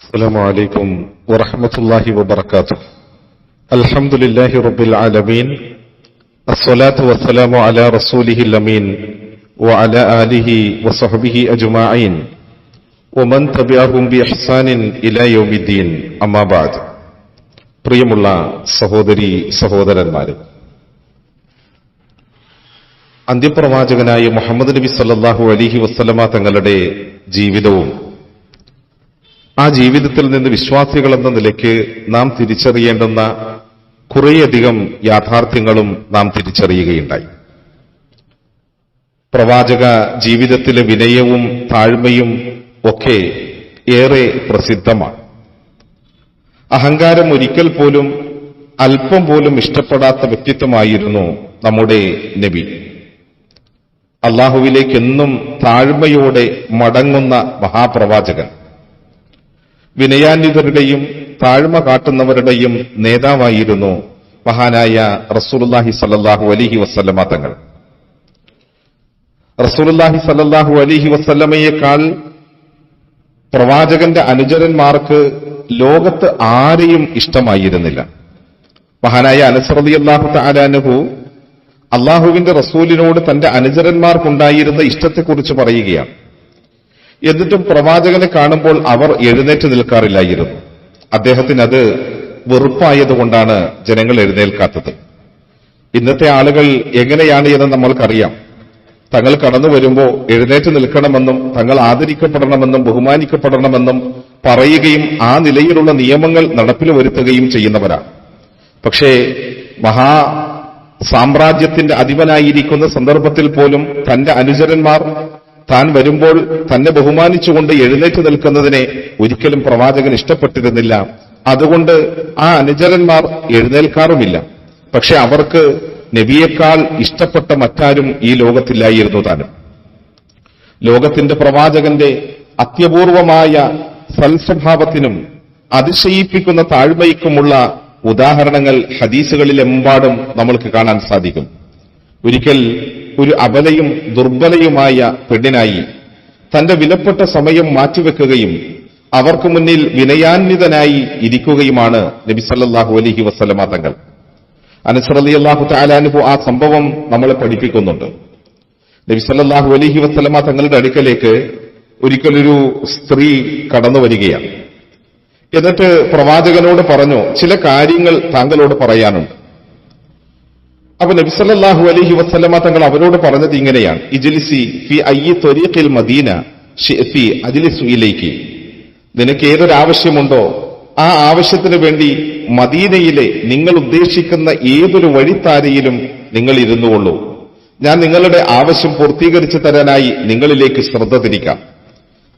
السلام عليكم ورحمة الله وبركاته الحمد لله رب العالمين الصلاة والسلام على رسوله الأمين وعلى آله وصحبه أجمعين ومن تبعهم بإحسان إلى يوم الدين أما بعد പ്രിയമുള്ള സഹോദരി സഹോദരന്മാരെ അന്ത്യപ്രവാചകനായ മുഹമ്മദ് നബി സല്ലല്ലാഹു അലിഹി വസ്ലമ തങ്ങളുടെ ജീവിതവും ആ ജീവിതത്തിൽ നിന്ന് വിശ്വാസികൾ എന്ന നിലയ്ക്ക് നാം തിരിച്ചറിയേണ്ടുന്ന കുറേയധികം യാഥാർത്ഥ്യങ്ങളും നാം തിരിച്ചറിയുകയുണ്ടായി. പ്രവാചക ജീവിതത്തിലെ വിനയവും താഴ്മയും ഒക്കെ ഏറെ പ്രസിദ്ധമാണ്. അഹങ്കാരം ഒരിക്കൽ പോലും അല്പം പോലും ഇഷ്ടപ്പെടാത്ത വ്യക്തിത്വമായിരുന്നു നമ്മുടെ നബി. അള്ളാഹുവിലേക്ക് എന്നും താഴ്മയോടെ മടങ്ങുന്ന മഹാപ്രവാചകൻ. വിനയാന്വിതരുടെയും താഴ്മ കാട്ടുന്നവരുടെയും നേതാവായിരുന്നു മഹാനായ റസൂലുല്ലാഹി സല്ലാഹു അലിഹി വസ്ലമ തങ്ങൾ. റസൂലുല്ലാഹി സല്ലാഹു അലിഹി വസ്ലമയേക്കാൾ പ്രവാചകന്റെ അനുചരന്മാർക്ക് ലോകത്ത് ആരെയും ഇഷ്ടമായിരുന്നില്ല. മഹാനായ അനുസൃതി അള്ളാഹു താലാനുഹു അള്ളാഹുവിന്റെ റസൂലിനോട് തന്റെ അനുചരന്മാർക്കുണ്ടായിരുന്ന ഇഷ്ടത്തെക്കുറിച്ച് പറയുകയാണ്. എന്നിട്ടും പ്രവാചകനെ കാണുമ്പോൾ അവർ എഴുന്നേറ്റ് നിൽക്കാറില്ലായിരുന്നു. അദ്ദേഹത്തിന് അത് വെറുപ്പായതുകൊണ്ടാണ് ജനങ്ങൾ എഴുന്നേൽക്കാത്തത്. ഇന്നത്തെ ആളുകൾ എങ്ങനെയാണ് എന്ന് നമ്മൾക്കറിയാം. തങ്ങൾ കടന്നു വരുമ്പോൾ എഴുന്നേറ്റ് നിൽക്കണമെന്നും തങ്ങൾ ആദരിക്കപ്പെടണമെന്നും ബഹുമാനിക്കപ്പെടണമെന്നും പറയുകയും ആ നിലയിലുള്ള നിയമങ്ങൾ നടപ്പിൽ വരുത്തുകയും ചെയ്യുന്നവരാണ്. പക്ഷേ മഹാ സാമ്രാജ്യത്തിന്റെ അധിപനായിരിക്കുന്ന സന്ദർഭത്തിൽ പോലും തന്റെ അനുചരന്മാർ താൻ വരുമ്പോൾ തന്നെ ബഹുമാനിച്ചുകൊണ്ട് എഴുന്നേറ്റ് നിൽക്കുന്നതിനെ ഒരിക്കലും പ്രവാചകൻ ഇഷ്ടപ്പെട്ടിരുന്നില്ല. അതുകൊണ്ട് ആ അനുചരന്മാർ എഴുന്നേൽക്കാറുമില്ല. പക്ഷെ അവർക്ക് നബിയേക്കാൾ ഇഷ്ടപ്പെട്ട മറ്റാരും ഈ ലോകത്തില്ലായിരുന്നു താനും. ലോകത്തിന്റെ പ്രവാചകന്റെ അത്യപൂർവമായ സൽസ്വഭാവത്തിനും അതിശയിപ്പിക്കുന്ന താഴ്മയ്ക്കുമുള്ള ഉദാഹരണങ്ങൾ ഹദീസുകളിലെമ്പാടും നമ്മൾക്ക് കാണാൻ സാധിക്കും. ഒരിക്കൽ ഒരു അബലയും ദുർബലയുമായ പെണ്ണിനായി തന്റെ വിലപ്പെട്ട സമയം മാറ്റിവെക്കുകയും അവർക്ക് മുന്നിൽ വിനയാന്വിതനായി ഇരിക്കുകയുമാണ് നബി സല്ലാഹു അലഹി വസ്ലമ തങ്ങൾ. അനസറലി അള്ളാഹു താലാനുഹു ആ സംഭവം നമ്മളെ പഠിപ്പിക്കുന്നുണ്ട്. നബി സല്ലാഹു അലഹി വസ്ലമ തങ്ങളുടെ അടുക്കലേക്ക് ഒരിക്കലൊരു സ്ത്രീ കടന്നു വരികയാണ്. എന്നിട്ട് പ്രവാചകനോട് പറഞ്ഞു ചില കാര്യങ്ങൾ താങ്കളോട് പറയാനുണ്ട്. അപ്പൊ നബിസല്ലാഹു അലഹി വസ്ലമ തങ്ങൾ അവരോട് പറഞ്ഞത് ഇങ്ങനെയാണ്. ഇജ്ലിസി ഫി അയ്യി തൊരീഖിൽ മദീന ഫി അജ്ലിസുയിലേക്ക് നിനക്ക് ഏതൊരാവശ്യമുണ്ടോ ആ ആവശ്യത്തിന് വേണ്ടി മദീനയിലെ നിങ്ങൾ ഉദ്ദേശിക്കുന്ന ഏതൊരു വഴിത്താരയിലും നിങ്ങൾ ഇരുന്നുകൊള്ളൂ. ഞാൻ നിങ്ങളുടെ ആവശ്യം പൂർത്തീകരിച്ചു തരാനായി നിങ്ങളിലേക്ക് ശ്രദ്ധ തിരിക്കാം.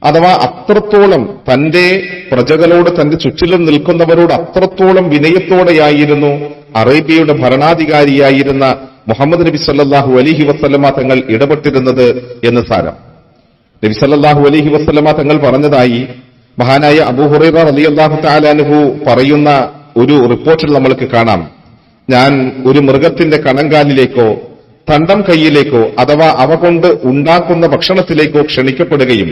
അഥവാ അത്രത്തോളം തന്റെ പ്രജകളോട് തന്റെ ചുറ്റിലും നിൽക്കുന്നവരോട് അത്രത്തോളം വിനയത്തോടെയായിരുന്നു അറേബ്യയുടെ ഭരണാധികാരിയായിരുന്ന മുഹമ്മദ് നബി സല്ലാഹു അലഹി വസ്ലമ തങ്ങൾ ഇടപെട്ടിരുന്നത് എന്ന് സാരം. നബി സല്ലാഹു അലഹി വസ്ലമ തങ്ങൾ പറഞ്ഞതായി മഹാനായ അബൂഹുറൈറ അലി അള്ളാഹു താലാനുഹു പറയുന്ന ഒരു റിപ്പോർട്ടിൽ നമ്മൾക്ക് കാണാം. ഞാൻ ഒരു മൃഗത്തിന്റെ കണങ്കാലിലേക്കോ തണ്ടം കൈയിലേക്കോ അഥവാ അവ കൊണ്ട് ഉണ്ടാക്കുന്ന ഭക്ഷണത്തിലേക്കോ ക്ഷണിക്കപ്പെടുകയും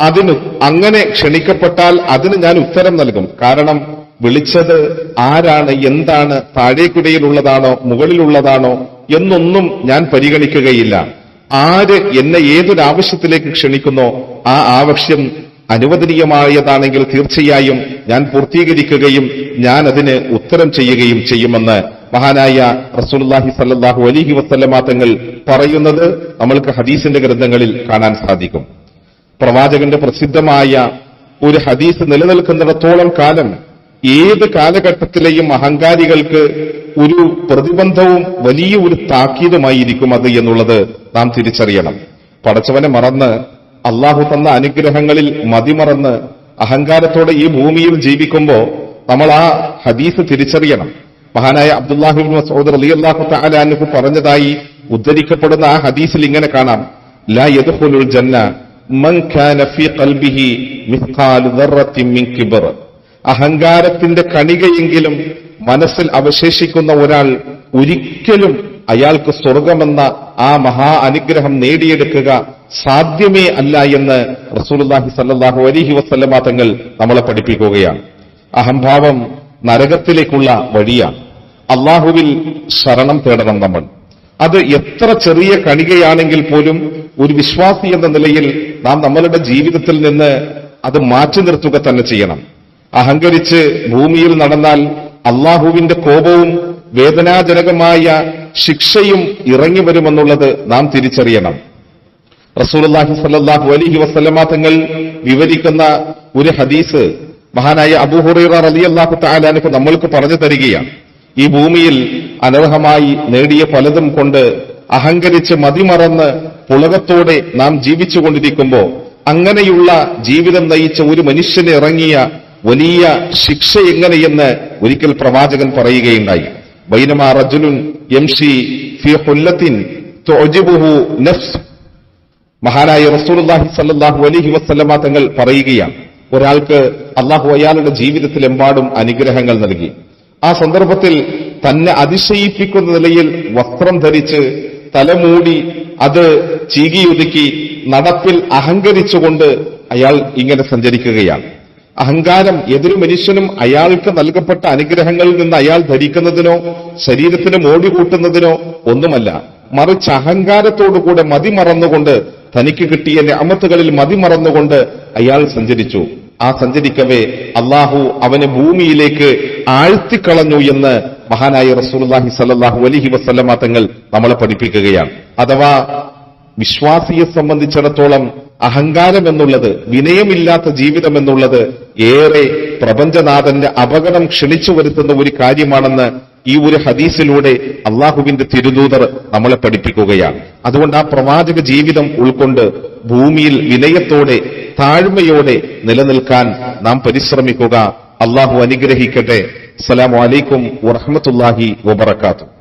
അതിന് അങ്ങനെ ക്ഷണിക്കപ്പെട്ടാൽ അതിന് ഞാൻ ഉത്തരം നൽകും. കാരണം വിളിച്ചത് ആരാണ് എന്താണ് താഴേക്കുടയിലുള്ളതാണോ മുകളിലുള്ളതാണോ എന്നൊന്നും ഞാൻ പരിഗണിക്കുകയില്ല. ആര് എന്നെ ഏതൊരാവശ്യത്തിലേക്ക് ക്ഷണിക്കുന്നോ ആ ആവശ്യം അനുവദനീയമായതാണെങ്കിൽ തീർച്ചയായും ഞാൻ പൂർത്തീകരിക്കുകയും ഞാൻ അതിന് ഉത്തരം ചെയ്യുകയും ചെയ്യുമെന്ന് മഹാനായ റസൂൽഹി സല്ലാഹു അലിഹി വസ്ലമാ തങ്ങൾ പറയുന്നത് നമ്മൾക്ക് ഹദീസിന്റെ ഗ്രന്ഥങ്ങളിൽ കാണാൻ സാധിക്കും. പ്രവാചകന്റെ പ്രസിദ്ധമായ ഒരു ഹദീസ് നിലനിൽക്കുന്നിടത്തോളം കാലം ഏത് കാലഘട്ടത്തിലെയും അഹങ്കാരികൾക്ക് ഒരു പ്രതിബന്ധവും വലിയ ഒരു താക്കീതുമായിരിക്കും അത് എന്നുള്ളത് നാം തിരിച്ചറിയണം. പടച്ചവനെ മറന്ന് അള്ളാഹു തന്ന അനുഗ്രഹങ്ങളിൽ മതിമറന്ന് അഹങ്കാരത്തോടെ ഈ ഭൂമിയിൽ ജീവിക്കുമ്പോൾ നമ്മൾ ആ ഹദീസ് തിരിച്ചറിയണം. മഹാനായ അബ്ദുല്ലാഹിബിൻ മസൂദ് അലി അള്ളാഹു താലാനുഹു പറഞ്ഞതായി ഉദ്ധരിക്കപ്പെടുന്ന ആ ഹദീസിൽ ഇങ്ങനെ കാണാം. ലാ യദ്ഖുലുൽ ജന്ന മൻ കാന ഫീ ഖൽബിഹി മിസ്ഖാലു ദർറത്തിൻ മിൻ കിബർ. അഹങ്കാരത്തിന്റെ കണികയെങ്കിലും മനസ്സിൽ അവശേഷിക്കുന്ന ഒരാൾ ഒരിക്കലും അയാൾക്ക് സ്വർഗമെന്ന ആ മഹാ അനുഗ്രഹം നേടിയെടുക്കുക സാധ്യമേ അല്ല എന്ന് റസൂലുള്ളാഹി സല്ലാഹു അലൈഹി വസല്ലമ തങ്ങൾ നമ്മളെ പഠിപ്പിക്കുകയാണ്. അഹംഭാവം നരകത്തിലേക്കുള്ള വഴിയാണ്. അള്ളാഹുവിൽ ശരണം തേടണം നമ്മൾ. അത് എത്ര ചെറിയ കണികയാണെങ്കിൽ പോലും ഒരു വിശ്വാസി എന്ന നിലയിൽ നാം നമ്മളുടെ ജീവിതത്തിൽ നിന്ന് അത് മാറ്റി നിർത്തുക തന്നെ ചെയ്യണം. അഹങ്കരിച്ച് ഭൂമിയിൽ നടന്നാൽ അള്ളാഹുവിന്റെ കോപവും വേദനാജനകമായ ശിക്ഷയും ഇറങ്ങി വരുമെന്നുള്ളത് നാം തിരിച്ചറിയണം. റസൂലുള്ളാഹി സ്വല്ലല്ലാഹു അലൈഹി വസല്ലമ തങ്ങൾ വിവരിക്കുന്ന ഒരു ഹദീസ് മഹാനായ അബൂഹുറൈറ റളിയല്ലാഹു അള്ളാഹു അൻഹു നമ്മൾക്ക് പറഞ്ഞു തരികയാണ്. ഈ ഭൂമിയിൽ അനർഹമായി നേടിയ പലതും കൊണ്ട് അഹങ്കരിച്ച് മതിമറന്ന് പുളകത്തോടെ നാം ജീവിച്ചുകൊണ്ടിരിക്കുമ്പോൾ അങ്ങനെയുള്ള ജീവിതം നയിച്ച ഒരു മനുഷ്യനെ ഇറങ്ങിയ വലിയ ശിക്ഷ എങ്ങനെയെന്ന് ഒരിക്കൽ പ്രവാചകൻ പറയുകയുണ്ടായി. ബൈനമാ റജുലുൻ യംഷി ഫി തുഅജിബുഹു നഫ്സ്. മഹാനായ റസൂലുള്ളാഹി സല്ലാഹു അലഹി വസല്ലമ തങ്ങൾ പറയുകയാണ് ഒരാൾക്ക് അള്ളാഹു അയാളുടെ ജീവിതത്തിലെമ്പാടും അനുഗ്രഹങ്ങൾ നൽകി. ആ സന്ദർഭത്തിൽ തന്നെ അതിശയിപ്പിക്കുന്ന നിലയിൽ വസ്ത്രം ധരിച്ച് തലമൂടി അത് ചീകിയൊതുക്കി നടപ്പിൽ അഹങ്കരിച്ചുകൊണ്ട് അയാൾ ഇങ്ങനെ സഞ്ചരിക്കുകയാണ്. അഹങ്കാരം ഏതൊരു മനുഷ്യനും അയാൾക്ക് നൽകപ്പെട്ട അനുഗ്രഹങ്ങളിൽ നിന്ന് അയാൾ ധരിക്കുന്നതിനോ ശരീരത്തിന് മോടി കൂട്ടുന്നതിനോ ഒന്നുമല്ല. മറിച്ച് അഹങ്കാരത്തോടുകൂടെ മതിമറന്നുകൊണ്ട് തനിക്ക് കിട്ടിയ അമത്തുകളിൽ മതിമറന്നുകൊണ്ട് അയാൾ സഞ്ചരിച്ചു. ആ സഞ്ചരിക്കവേ അള്ളാഹു അവനെ ഭൂമിയിലേക്ക് ആഴ്ത്തിക്കളഞ്ഞു എന്ന് മഹാനായ റസൂലുള്ളാഹി സല്ലല്ലാഹു അലൈഹി വസല്ലമ തങ്ങൾ നമ്മളെ പഠിപ്പിക്കുകയാണ്. അഥവാ വിശ്വാസിയെ സംബന്ധിച്ചിടത്തോളം അഹങ്കാരം എന്നുള്ളത് വിനയമില്ലാത്ത ജീവിതം എന്നുള്ളത് ഏറെ പ്രപഞ്ചനാഥന്റെ അപകടം ക്ഷണിച്ചു വരുത്തുന്ന ഒരു കാര്യമാണെന്ന് ഈ ഒരു ഹദീസിലൂടെ അള്ളാഹുവിന്റെ തിരുദൂതർ നമ്മളെ പഠിപ്പിക്കുകയാണ്. അതുകൊണ്ട് ആ പ്രവാചക ജീവിതം ഉൾക്കൊണ്ട് ഭൂമിയിൽ വിനയത്തോടെ താഴ്മയോടെ നിലനിൽക്കാൻ നാം പരിശ്രമിക്കുക. അള്ളാഹു അനുഗ്രഹിക്കട്ടെ. അസ്സലാമു അലൈക്കും വറഹ്മത്തുള്ളാഹി വബറകാതുഹു.